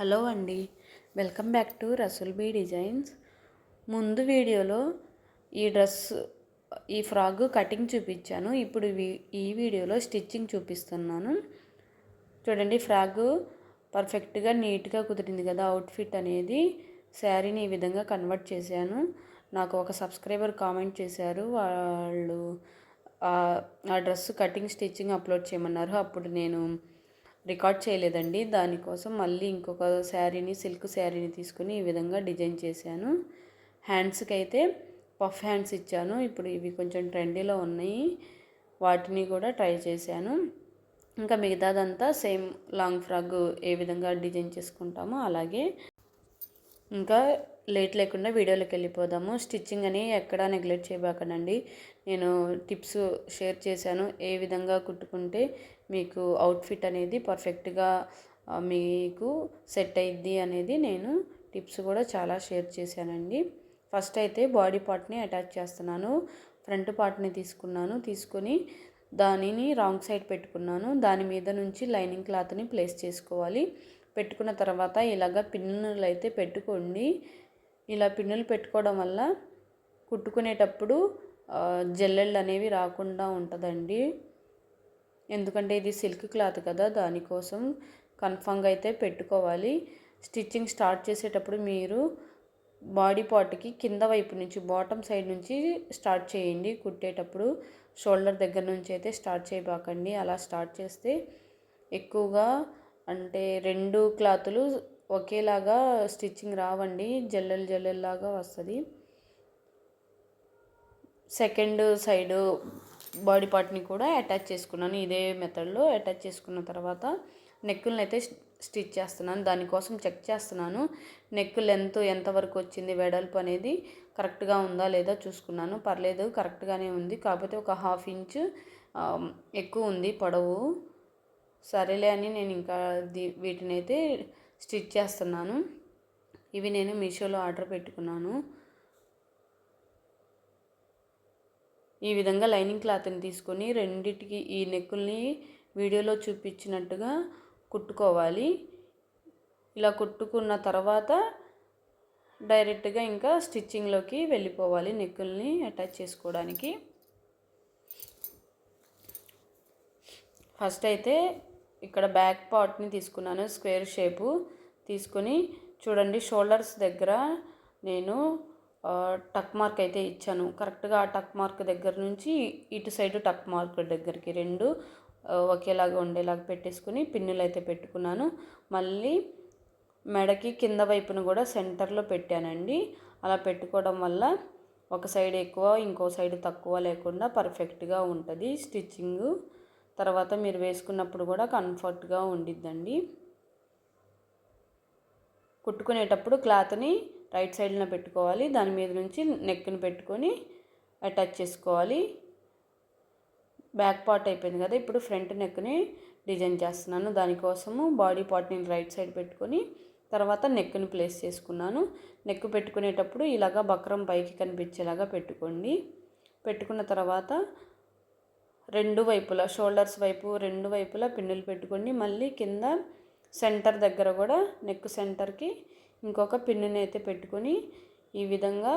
Hello అండి. Welcome back to Rasool Bi designs. ముందు వీడియోలో ఈ డ్రెస్ ఈ ఫ్రాగ్ కటింగ్ చూపించాను. ఇప్పుడు ఈ వీడియోలో స్టిచ్చింగ్ చూపిస్తున్నాను. చూడండి ఫ్రాగ్ పర్ఫెక్ట్గా నీట్గా కుదిరింది కదా అవుట్ఫిట్ అనేది. శారీని ఈ విధంగా కన్వర్ట్ చేశాను. నాకు ఒక సబ్స్క్రైబర్ కామెంట్ చేశారు. వాళ్ళు ఆ డ్రెస్ కటింగ్ స్టిచ్చింగ్ అప్లోడ్ చేయమన్నారు. అప్పుడు నేను రికార్డ్ చేయలేదండి. దానికోసం మళ్ళీ ఇంకొక శారీని సిల్క్ శారీని తీసుకుని ఈ విధంగా డిజైన్ చేశాను. హ్యాండ్స్కి అయితే పఫ్ హ్యాండ్స్ ఇచ్చాను. ఇప్పుడు ఇవి కొంచెం ట్రెండీలో ఉన్నాయి. వాటిని కూడా ట్రై చేశాను. ఇంకా మిగతాదంతా సేమ్ లాంగ్ ఫ్రాక్ ఏ విధంగా డిజైన్ చేసుకుంటామో అలాగే ఇంకా లేట్ లేకుండా వీడియోలోకి వెళ్ళిపోదాము. స్టిచ్చింగ్ అని ఎక్కడా నెగ్లెక్ట్ చేయబాకనండి నేను టిప్స్ షేర్ చేశాను. ఏ విధంగా కుట్టుకుంటే మీకు అవుట్ఫిట్ అనేది పర్ఫెక్ట్గా మీకు సెట్ అయ్యిద్ది అనేది నేను టిప్స్ కూడా చాలా షేర్ చేశానండి. ఫస్ట్ అయితే బాడీ పార్ట్ని అటాచ్ చేస్తున్నాను. ఫ్రంట్ పార్ట్ని తీసుకున్నాను. తీసుకొని దానిని రాంగ్ సైడ్ పెట్టుకున్నాను. దాని మీద నుంచి లైనింగ్ క్లాత్ని ప్లేస్ చేసుకోవాలి. పెట్టుకున్న తర్వాత ఇలాగ పిన్నులు అయితే పెట్టుకోండి. ఇలా పిన్నులు పెట్టుకోవడం వల్ల కుట్టుకునేటప్పుడు జల్లెళ్ళు అనేవి రాకుండా ఉంటుందండి. ఎందుకంటే ఇది సిల్క్ క్లాత్ కదా దానికోసం కన్ఫామ్గా అయితే పెట్టుకోవాలి. స్టిచ్చింగ్ స్టార్ట్ చేసేటప్పుడు మీరు బాడీ పార్ట్కి కింద వైపు నుంచి బాటమ్ సైడ్ నుంచి స్టార్ట్ చేయండి. కుట్టేటప్పుడు షోల్డర్ దగ్గర నుంచి అయితే స్టార్ట్ చేయబాకండి. అలా స్టార్ట్ చేస్తే ఎక్కువగా అంటే రెండు క్లాతులు ఒకేలాగా స్టిచ్చింగ్ రావండి జల్లెలు జల్లెల్లాగా వస్తుంది. సెకండ్ సైడ్ బాడీ పార్ట్ని కూడా అటాచ్ చేసుకున్నాను ఇదే మెథడ్లో అటాచ్ చేసుకున్న తర్వాత నెక్కులను అయితే స్టిచ్ చేస్తున్నాను దానికోసం చెక్ చేస్తున్నాను. నెక్ లెంత్ ఎంతవరకు వచ్చింది వెడల్పు అనేది కరెక్ట్గా ఉందా లేదా చూసుకున్నాను. పర్లేదు కరెక్ట్గానే ఉంది. కాకపోతే ఒక హాఫ్ ఇంచ్ ఎక్కువ ఉంది పొడవు. సరేలే అని నేను ఇంకా వీటిని అయితే స్టిచ్ చేస్తున్నాను. ఇవి నేను మీషోలో ఆర్డర్ పెట్టుకున్నాను. ఈ విధంగా లైనింగ్ క్లాత్ని తీసుకొని రెండిటికి ఈ నెక్కుల్ని వీడియోలో చూపించినట్టుగా కుట్టుకోవాలి. ఇలా కుట్టుకున్న తర్వాత డైరెక్ట్గా ఇంకా స్టిచ్చింగ్లోకి వెళ్ళిపోవాలి నెక్కుల్ని అటాచ్ చేసుకోవడానికి. ఫస్ట్ అయితే ఇక్కడ బ్యాక్ పార్ట్ని తీసుకున్నాను స్క్వేర్ షేపు తీసుకొని. చూడండి షోల్డర్స్ దగ్గర నేను టక్ మార్క్ అయితే ఇచ్చాను. కరెక్ట్గా ఆ టక్ మార్క్ దగ్గర నుంచి ఇటు సైడ్ టక్ మార్క్ దగ్గరికి రెండు ఒకేలాగా ఉండేలాగా పెట్టేసుకుని పిన్నులు అయితే పెట్టుకున్నాను. మళ్ళీ మెడకి కింద వైపును కూడా సెంటర్లో పెట్టానండి. అలా పెట్టుకోవడం వల్ల ఒక సైడ్ ఎక్కువ ఇంకో సైడ్ తక్కువ లేకుండా పర్ఫెక్ట్గా ఉంటుంది స్టిచ్చింగు. తర్వాత మీరు వేసుకున్నప్పుడు కూడా కంఫర్ట్గా ఉండిద్దండి. కుట్టుకునేటప్పుడు క్లాత్ని రైట్ సైడ్లో పెట్టుకోవాలి. దాని మీద నుంచి నెక్ను పెట్టుకొని అటాచ్ చేసుకోవాలి. బ్యాక్ పార్ట్ అయిపోయింది కదా ఇప్పుడు ఫ్రంట్ నెక్ని డిజైన్ చేస్తున్నాను. దానికోసము బాడీ పార్ట్ని రైట్ సైడ్ పెట్టుకొని తర్వాత నెక్ని ప్లేస్ చేసుకున్నాను. నెక్ పెట్టుకునేటప్పుడు ఇలాగా బక్రం పైకి కనిపించేలాగా పెట్టుకోండి. పెట్టుకున్న తర్వాత రెండు వైపులా షోల్డర్స్ వైపు రెండు వైపులా పిన్నులు పెట్టుకోండి మళ్ళీ కింద సెంటర్ దగ్గర కూడా నెక్ సెంటర్కి ఇంకొక పిన్నుని అయితే పెట్టుకొని ఈ విధంగా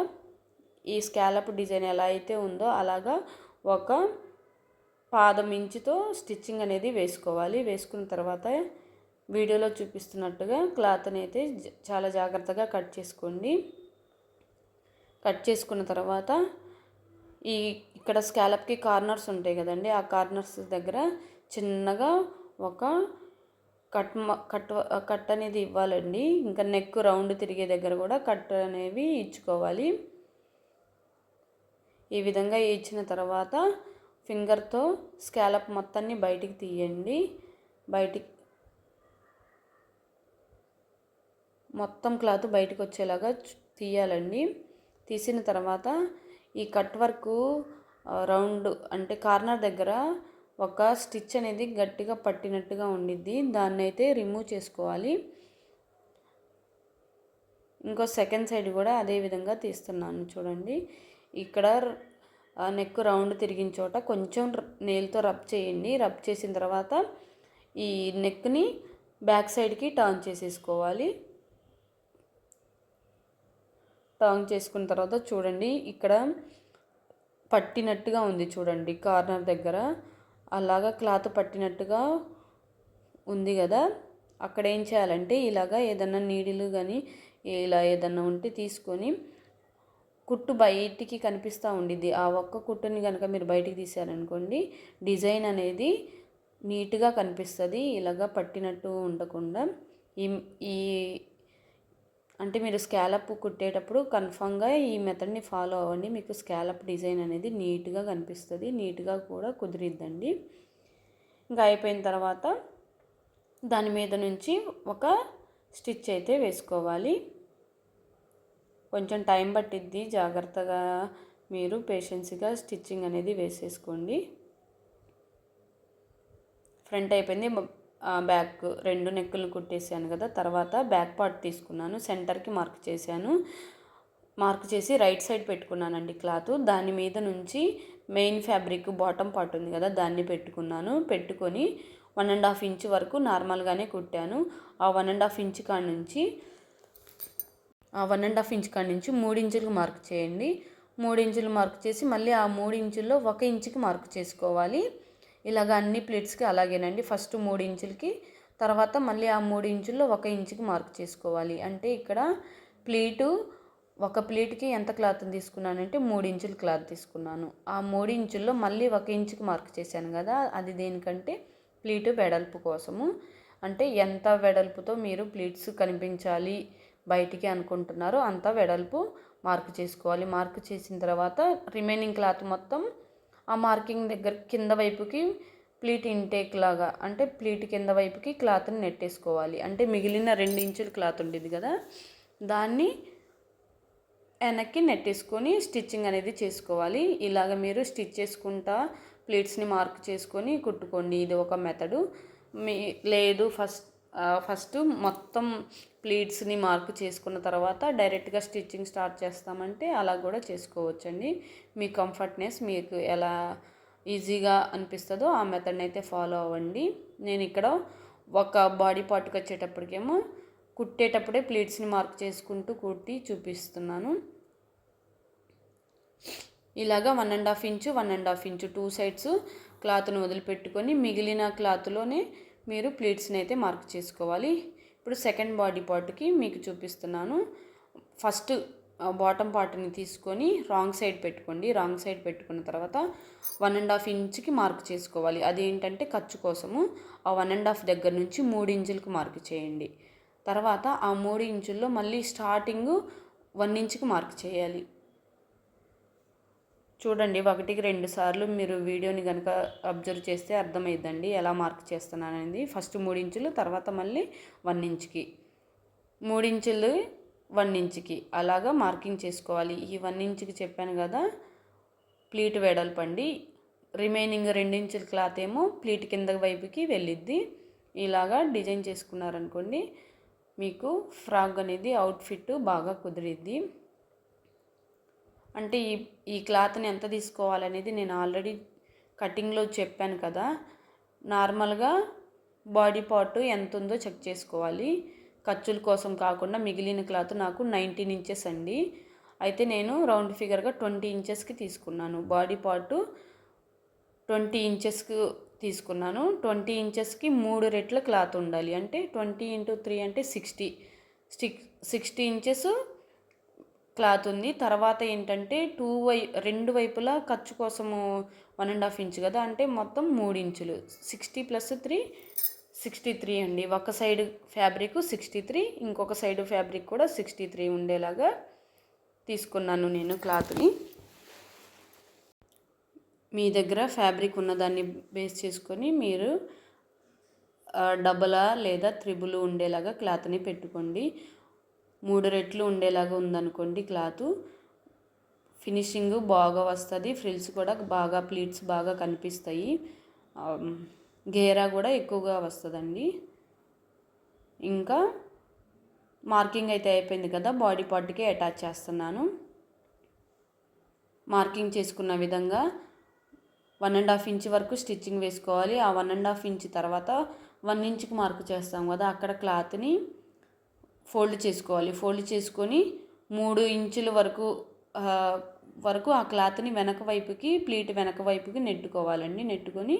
ఈ స్కాలప్ డిజైన్ ఎలా అయితే ఉందో అలాగా ఒక పాదం ఇంచుతో స్టిచ్చింగ్ అనేది వేసుకోవాలి. వేసుకున్న తర్వాత వీడియోలో చూపిస్తున్నట్టుగా క్లాత్ని అయితే చాలా జాగ్రత్తగా కట్ చేసుకోండి. కట్ చేసుకున్న తర్వాత ఈ ఇక్కడ స్కాలప్కి కార్నర్స్ ఉంటాయి కదండి ఆ కార్నర్స్ దగ్గర చిన్నగా ఒక కట్ కట్ కట్ అనేది ఇవ్వాలండి. ఇంకా నెక్ రౌండ్ తిరిగే దగ్గర కూడా కట్ అనేవి ఇచ్చుకోవాలి. ఈ విధంగా ఇచ్చిన తర్వాత ఫింగర్తో స్కాలప్ మొత్తాన్ని బయటికి తీయండి. బయటికి మొత్తం క్లాత్ బయటకు వచ్చేలాగా తీయాలండి. తీసిన తర్వాత ఈ కట్ వర్క్ రౌండ్ అంటే కార్నర్ దగ్గర ఒక స్టిచ్ అనేది గట్టిగా పట్టినట్టుగా ఉండిద్ది. దాన్ని అయితే రిమూవ్ చేసుకోవాలి. ఇంకో సెకండ్ సైడ్ కూడా అదే విధంగా తీస్తున్నాను చూడండి. ఇక్కడ నెక్ రౌండ్ తిరిగిన చోట కొంచెం నేల్తో రబ్ చేయండి. రబ్ చేసిన తర్వాత ఈ నెక్ని బ్యాక్ సైడ్కి టర్న్ చేసేసుకోవాలి. టర్న్ చేసుకున్న తర్వాత చూడండి ఇక్కడ పట్టినట్టుగా ఉంది చూడండి కార్నర్ దగ్గర. అలాగా క్లాత్ పట్టినట్టుగా ఉంది కదా. అక్కడ ఏం చేయాలంటే ఇలాగా ఏదన్నా నీడిలు కానీ ఇలా ఏదన్నా ఉంటే తీసుకొని కుట్టు బయటికి కనిపిస్తూ ఉండిద్ది. ఆ ఒక్క కుట్టుని కనుక మీరు బయటికి తీసారనుకోండి డిజైన్ అనేది నీట్గా కనిపిస్తుంది. ఇలాగా పట్టినట్టు ఉండకుండా ఈ ఈ అంటే మీరు స్కాలప్ కుట్టేటప్పుడు కన్ఫామ్గా ఈ మెథడ్ని ఫాలో అవ్వండి. మీకు స్కాలప్ డిజైన్ అనేది నీట్గా కనిపిస్తుంది. నీట్గా కూడా కుదిరిద్దండి. ఇంకా అయిపోయిన తర్వాత దాని మీద నుంచి ఒక స్టిచ్ అయితే వేసుకోవాలి. కొంచెం టైం పట్టిద్ది. జాగ్రత్తగా మీరు పేషెన్స్గా స్టిచ్చింగ్ అనేది వేసేసుకోండి. ఫ్రంట్ అయిపోయింది. బ్యాక్ రెండు నెక్కులు కుట్టేసాను కదా తర్వాత బ్యాక్ పార్ట్ తీసుకున్నాను సెంటర్కి మార్క్ చేశాను. మార్క్ చేసి రైట్ సైడ్ పెట్టుకున్నానండి క్లాత్. దాని మీద నుంచి మెయిన్ ఫ్యాబ్రిక్ బాటమ్ పార్ట్ ఉంది కదా దాన్ని పెట్టుకున్నాను. పెట్టుకొని వన్ అండ్ హాఫ్ ఇంచ్ వరకు నార్మల్గానే కుట్టాను. ఆ వన్ అండ్ హాఫ్ ఇంచ్ కాడ నుంచి ఆ వన్ అండ్ హాఫ్ ఇంచ్ కాడ నుంచి మూడు ఇంచులకు మార్క్ చేయండి. మూడు ఇంచులు మార్క్ చేసి మళ్ళీ ఆ మూడు ఇంచుల్లో ఒక ఇంచుకి మార్క్ చేసుకోవాలి. ఇలాగ అన్ని ప్లేట్స్కి అలాగేనండి. ఫస్ట్ మూడు ఇంచులకి తర్వాత మళ్ళీ ఆ మూడు ఇంచుల్లో ఒక ఇంచుకి మార్క్ చేసుకోవాలి. అంటే ఇక్కడ ప్లేటు ఒక ప్లేట్కి ఎంత క్లాత్ తీసుకున్నానంటే మూడు ఇంచుల క్లాత్ తీసుకున్నాను. ఆ మూడు ఇంచుల్లో మళ్ళీ ఒక ఇంచుకి మార్క్ చేశాను కదా అది దేనికంటే ప్లీటు వెడల్పు కోసము. అంటే ఎంత వెడల్పుతో మీరు ప్లీట్స్ కనిపించాలి బయటికి అనుకుంటున్నారో అంత వెడల్పు మార్క్ చేసుకోవాలి. మార్క్ చేసిన తర్వాత రిమైనింగ్ క్లాత్ మొత్తం ఆ మార్కింగ్ దగ్గర కింద వైపుకి ప్లీట్ ఇంటేక్ లాగా అంటే ప్లీట్ కింద వైపుకి క్లాత్ని నెట్టేసుకోవాలి. అంటే మిగిలిన రెండు ఇంచుల క్లాత్ ఉండేది కదా దాన్ని వెనక్కి నెట్టేసుకొని స్టిచ్చింగ్ అనేది చేసుకోవాలి. ఇలాగ మీరు స్టిచ్ చేసుకుంటా ప్లీట్స్ని మార్క్ చేసుకొని కుట్టుకోండి. ఇది ఒక మెథడు. మీ లేదు ఫస్ట్ ఫస్ట్ మొత్తం ప్లీట్స్ని మార్క్ చేసుకున్న తర్వాత డైరెక్ట్గా స్టిచ్చింగ్ స్టార్ట్ చేస్తామంటే అలా కూడా చేసుకోవచ్చండి. మీ కంఫర్ట్నెస్ మీకు ఎలా ఈజీగా అనిపిస్తుందో ఆ మెథడ్ని అయితే ఫాలో అవ్వండి. నేను ఇక్కడ ఒక బాడీ పార్ట్కి వచ్చేటప్పటికేమో కుట్టేటప్పుడే ప్లీట్స్ని మార్క్ చేసుకుంటూ కుట్టి చూపిస్తున్నాను. ఇలాగా one and half inch one and half inch two sides క్లాత్ను వదిలిపెట్టుకొని మిగిలిన క్లాత్లోనే మీరు ప్లీట్స్ని అయితే మార్క్ చేసుకోవాలి. ఇప్పుడు సెకండ్ బాడీ పార్ట్కి మీకు చూపిస్తున్నాను. ఫస్ట్ బాటమ్ పార్ట్ని తీసుకొని రాంగ్ సైడ్ పెట్టుకోండి. రాంగ్ సైడ్ పెట్టుకున్న తర్వాత వన్ అండ్ హాఫ్ ఇంచ్కి మార్క్ చేసుకోవాలి. అదేంటంటే ఖర్చు కోసము ఆ వన్ అండ్ హాఫ్ దగ్గర నుంచి మూడు ఇంచులకు మార్క్ చేయండి. తర్వాత ఆ మూడు ఇంచుల్లో మళ్ళీ స్టార్టింగ్ వన్ ఇంచ్కి మార్క్ చేయాలి. చూడండి ఒకటికి రెండు సార్లు మీరు వీడియోని కనుక అబ్జర్వ్ చేస్తే అర్థమైద్దండి ఎలా మార్క్ చేస్తున్నాననేది. ఫస్ట్ మూడు ఇంచులు తర్వాత మళ్ళీ వన్ ఇంచ్కి మూడించులు వన్ ఇంచ్కి అలాగా మార్కింగ్ చేసుకోవాలి. ఈ వన్ ఇంచ్కి చెప్పాను కదా ప్లీట్ వెడల్పండి. రిమైనింగ్ రెండించుల క్లాత్ ఏమో ప్లీట్ కింద వైపుకి వెళ్ళిద్ది. ఇలాగా డిజైన్ చేసుకున్నారనుకోండి మీకు ఫ్రాక్ అనేది అవుట్ఫిట్ బాగా కుదిరిద్ది. అంటే ఈ ఈ క్లాత్ని ఎంత తీసుకోవాలనేది నేను ఆల్రెడీ కటింగ్లో చెప్పాను కదా. నార్మల్గా బాడీ పార్ట్ ఎంత ఉందో చెక్ చేసుకోవాలి. ఖర్చుల కోసం కాకుండా మిగిలిన క్లాత్ నాకు నైన్టీన్ ఇంచెస్ అండి. అయితే నేను రౌండ్ ఫిగర్గా ట్వంటీ ఇంచెస్కి తీసుకున్నాను. బాడీ పార్టు ట్వంటీ ఇంచెస్కి తీసుకున్నాను. ట్వంటీ ఇంచెస్కి మూడు రెట్ల క్లాత్ ఉండాలి. అంటే ట్వంటీ ఇంటూ త్రీ అంటే sixty. Six sixty inches cloth ఉంది. తర్వాత ఏంటంటే టూ వై రెండు వైపులా ఖర్చు కోసము వన్ అండ్ హాఫ్ ఇంచ్ కదా. అంటే మొత్తం మూడు ఇంచులు. Sixty plus three sixty three అండి. ఒక సైడ్ ఫ్యాబ్రిక్ సిక్స్టీ త్రీ ఇంకొక సైడ్ ఫ్యాబ్రిక్ కూడా సిక్స్టీ త్రీ ఉండేలాగా తీసుకున్నాను నేను క్లాత్ని. మీ దగ్గర ఫ్యాబ్రిక్ ఉన్నదాన్ని బేస్ చేసుకొని మీరు డబలా లేదా త్రిబుల్ ఉండేలాగా క్లాత్ని పెట్టుకోండి. మూడు రెట్లు ఉండేలాగా ఉందనుకోండి క్లాత్. ఫినిషింగ్ బాగా వస్తుంది ఫ్రిల్స్ కూడా బాగా ప్లీట్స్ బాగా కనిపిస్తాయి. గేరా కూడా ఎక్కువగా వస్తుందండి. ఇంకా మార్కింగ్ అయితే అయిపోయింది కదా బాడీ పార్ట్కి అటాచ్ చేస్తున్నాను. మార్కింగ్ చేసుకున్న విధంగా వన్ అండ్ హాఫ్ ఇంచ్ వరకు స్టిచ్చింగ్ వేసుకోవాలి. ఆ వన్ అండ్ హాఫ్ ఇంచ్ తర్వాత వన్ ఇంచ్కి మార్క్ చేస్తాం కదా అక్కడ క్లాత్ని ఫోల్డ్ చేసుకోవాలి. ఫోల్డ్ చేసుకొని మూడు ఇంచుల వరకు వరకు ఆ క్లాత్ని వెనక వైపుకి ప్లీట్ వెనక వైపుకి నెట్టుకోవాలండి. నెట్టుకొని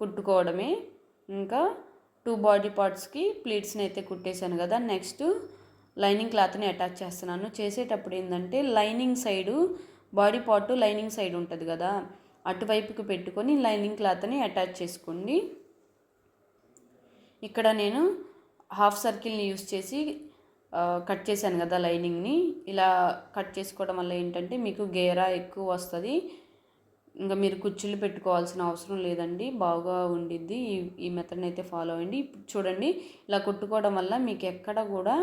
కుట్టుకోవడమే. ఇంకా టూ బాడీ పార్ట్స్కి ప్లీట్స్ని అయితే కుట్టేశాను కదా. నెక్స్ట్ లైనింగ్ క్లాత్ని అటాచ్ చేస్తున్నాను. చేసేటప్పుడు ఏంటంటే lining side body part lining side ఉంటుంది కదా అటువైపుకి పెట్టుకొని లైనింగ్ క్లాత్ని అటాచ్ చేసుకోండి. ఇక్కడ నేను హాఫ్ సర్కిల్ని యూస్ చేసి కట్ చేశాను కదా లైనింగ్ని. ఇలా కట్ చేసుకోవడం వల్ల ఏంటంటే మీకు గేరా ఎక్కువ వస్తుంది. ఇంకా మీరు కుర్చీలు పెట్టుకోవాల్సిన అవసరం లేదండి. బాగా ఉండిద్ది. ఈ ఈ మెథడ్ని అయితే ఫాలో అవ్వండి ఇప్పుడు చూడండి ఇలా కుట్టుకోవడం వల్ల మీకు ఎక్కడ కూడా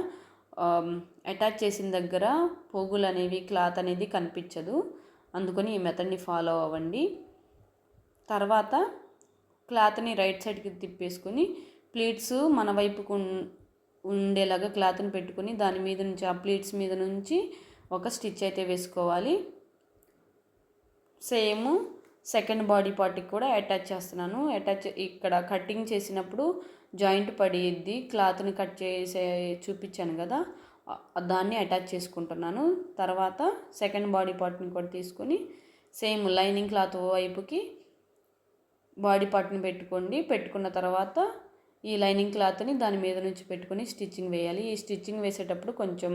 అటాచ్ చేసిన దగ్గర పోగులు అనేవి క్లాత్ అనేది కనిపించదు. అందుకని ఈ మెథడ్ని ఫాలో అవ్వండి. తర్వాత క్లాత్ని రైట్ సైడ్కి తిప్పేసుకొని ప్లీట్స్ మన వైపుకు ఉండేలాగా క్లాత్ని పెట్టుకొని దాని మీద నుంచి ఆ ప్లీట్స్ మీద నుంచి ఒక స్టిచ్ అయితే వేసుకోవాలి. సేమ్ సెకండ్ బాడీ పార్ట్కి కూడా అటాచ్ చేస్తున్నాను. అటాచ్ ఇక్కడ కటింగ్ చేసినప్పుడు జాయింట్ పడిద్ది క్లాత్ని కట్ చేసే చూపించాను కదా దాన్ని అటాచ్ చేసుకుంటున్నాను. తర్వాత సెకండ్ బాడీ పార్ట్ని కూడా తీసుకొని సేమ్ లైనింగ్ క్లాత్ వైపుకి బాడీ పార్ట్ని పెట్టుకోండి. పెట్టుకున్న తర్వాత ఈ లైనింగ్ క్లాత్ని దాని మీద నుంచి పెట్టుకొని స్టిచ్చింగ్ వేయాలి. ఈ స్టిచ్చింగ్ వేసేటప్పుడు కొంచెం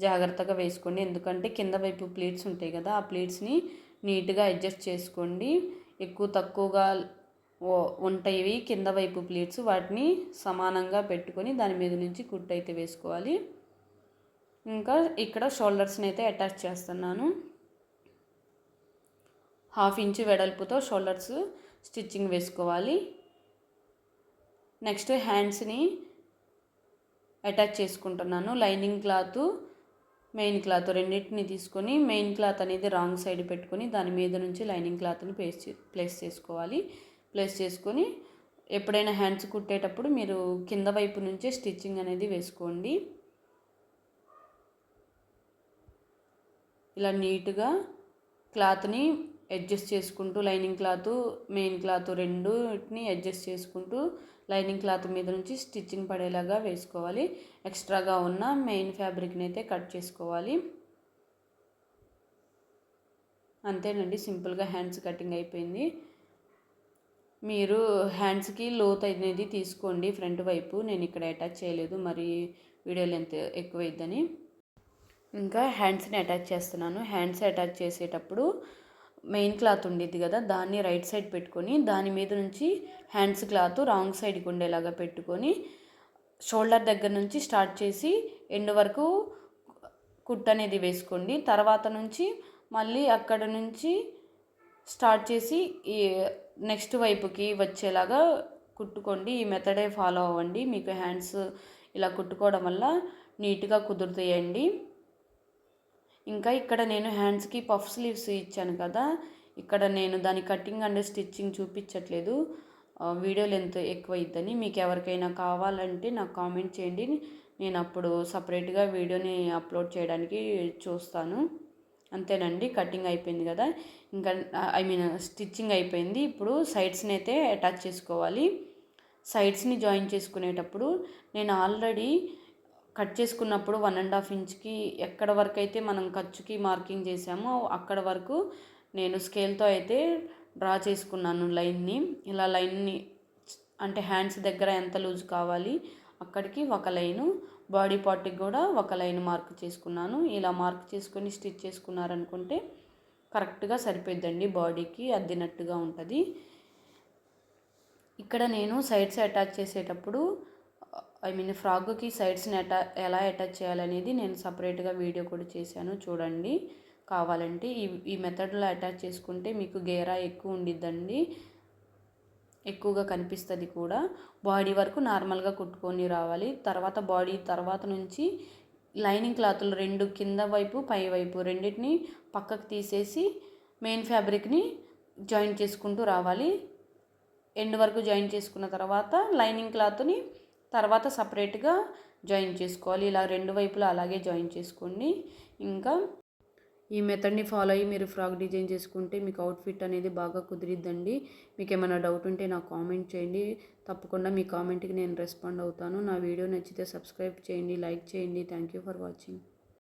జాగ్రత్తగా వేసుకోండి. ఎందుకంటే కింద వైపు ప్లీట్స్ ఉంటాయి కదా ఆ ప్లీట్స్ని నీట్గా అడ్జస్ట్ చేసుకోండి. ఎక్కువ తక్కువగా ఉంటాయి కింద వైపు ప్లీట్స్. వాటిని సమానంగా పెట్టుకొని దాని మీద నుంచి కుట్టు అయితే వేసుకోవాలి. ఇంకా ఇక్కడ షోల్డర్స్ని అయితే అటాచ్ చేస్తున్నాను. హాఫ్ ఇంచ్ వెడల్పుతో షోల్డర్స్ స్టిచ్చింగ్ వేసుకోవాలి. నెక్స్ట్ హ్యాండ్స్ని అటాచ్ చేసుకుంటున్నాను. లైనింగ్ క్లాత్ మెయిన్ క్లాత్ రెండింటిని తీసుకొని మెయిన్ క్లాత్ అనేది రాంగ్ సైడ్ పెట్టుకొని దాని మీద నుంచి లైనింగ్ క్లాత్ని ప్లేస్ ప్లేస్ చేసుకోవాలి. ప్లేస్ చేసుకొని ఎప్పుడైనా హ్యాండ్స్ కుట్టేటప్పుడు మీరు కింద వైపు నుంచే స్టిచ్చింగ్ అనేది వేసుకోండి. ఇలా నీట్గా క్లాత్ని అడ్జస్ట్ చేసుకుంటూ లైనింగ్ క్లాత్ మెయిన్ క్లాత్ రెండుని అడ్జస్ట్ చేసుకుంటూ లైనింగ్ క్లాత్ మీద నుంచి స్టిచ్చింగ్ పడేలాగా వేసుకోవాలి. ఎక్స్ట్రాగా ఉన్న మెయిన్ ఫ్యాబ్రిక్ని అయితే కట్ చేసుకోవాలి. అంతేనండి సింపుల్గా హ్యాండ్స్ కటింగ్ అయిపోయింది. మీరు హ్యాండ్స్కి లోత్ అనేది తీసుకోండి ఫ్రంట్ వైపు. నేను ఇక్కడ అటాచ్ చేయలేదు మరి వీడియో లెంత్ ఎక్కువైద్దని. ఇంకా హ్యాండ్స్ని అటాచ్ చేస్తున్నాను. హ్యాండ్స్ అటాచ్ చేసేటప్పుడు మెయిన్ క్లాత్ ఉండేది కదా దాన్ని రైట్ సైడ్ పెట్టుకొని దాని మీద నుంచి హ్యాండ్స్ క్లాత్ రాంగ్ సైడ్కి ఉండేలాగా పెట్టుకొని షోల్డర్ దగ్గర నుంచి స్టార్ట్ చేసి ఎండ్ వరకు కుట్ అనేది వేసుకోండి. తర్వాత నుంచి మళ్ళీ అక్కడ నుంచి స్టార్ట్ చేసి ఈ నెక్స్ట్ వైపుకి వచ్చేలాగా కుట్టుకోండి. ఈ మెథడే ఫాలో అవ్వండి. మీకు హ్యాండ్స్ ఇలా కుట్టుకోవడం వల్ల నీట్గా కుదురుతాయండి. ఇంకా ఇక్కడ నేను హ్యాండ్స్కి పఫ్ స్లీవ్స్ ఇచ్చాను కదా. ఇక్కడ నేను దాని కటింగ్ అండ్ స్టిచ్చింగ్ చూపించట్లేదు. వీడియో లెంత్ ఎక్కువ ఇద్దని మీకు ఎవరికైనా కావాలంటే నాకు కామెంట్ చేయండి. నేను అప్పుడు సపరేట్గా వీడియోని అప్లోడ్ చేయడానికి చూస్తాను. అంతేనండి కటింగ్ అయిపోయింది కదా. ఇంకా ఐ మీన్ స్టిచ్చింగ్ అయిపోయింది. ఇప్పుడు సైడ్స్ని అయితే అటాచ్ చేసుకోవాలి. సైడ్స్ని జాయిన్ చేసుకునేటప్పుడు నేను ఆల్రెడీ కట్ చేసుకున్నప్పుడు వన్ అండ్ హాఫ్ ఇంచ్కి ఎక్కడ వరకు అయితే మనం ఖర్చుకి మార్కింగ్ చేసామో అక్కడ వరకు నేను స్కేల్తో అయితే డ్రా చేసుకున్నాను లైన్ని. ఇలా లైన్ని అంటే హ్యాండ్స్ దగ్గర ఎంత లూజ్ కావాలి అక్కడికి ఒక లైను బాడీ పార్ట్కి కూడా ఒక లైన్ మార్క్ చేసుకున్నాను. ఇలా మార్క్ చేసుకొని స్టిచ్ చేసుకున్నారనుకుంటే కరెక్ట్గా సరిపోద్దండి బాడీకి అద్దినట్టుగా ఉంటుంది. ఇక్కడ నేను సైడ్స్ అటాచ్ చేసేటప్పుడు ఐ మీన్ ఫ్రాక్కి సైడ్స్ని అటా ఎలా అటాచ్ చేయాలనేది నేను సపరేట్గా వీడియో కూడా చేశాను. చూడండి. కావాలంటే ఈ ఈ మెథడ్లో అటాచ్ చేసుకుంటే మీకు గేరా ఎక్కువ ఉండిద్దండి. ఎక్కువగా కనిపిస్తుంది కూడా. బాడీ వరకు నార్మల్గా కుట్టుకొని రావాలి. తర్వాత బాడీ తర్వాత నుంచి లైనింగ్ క్లాత్లు రెండు కింద వైపు పై వైపు రెండింటిని పక్కకు తీసేసి మెయిన్ ఫ్యాబ్రిక్ని జాయిన్ చేసుకుంటూ రావాలి. ఎండ్ వరకు జాయిన్ చేసుకున్న తర్వాత లైనింగ్ క్లాత్ని తర్వాత సపరేట్గా జాయిన్ చేసుకోవాలి. ఇలా రెండు వైపులా అలాగే జాయిన్ చేసుకోండి. ఇంకా ఈ మెథడ్ని ఫాలో అయ్యి మీరు ఫ్రాక్ డిజైన్ చేసుకుంటే మీకు అవుట్ఫిట్ అనేది బాగా కుదిరిద్దండి. మీకు ఏమైనా డౌట్ ఉంటే నాకు కామెంట్ చేయండి. తప్పకుండా మీ కామెంట్కి నేను రెస్పాండ్ అవుతాను. నా వీడియో నచ్చితే సబ్స్క్రైబ్ చేయండి లైక్ చేయండి. Thank you for watching.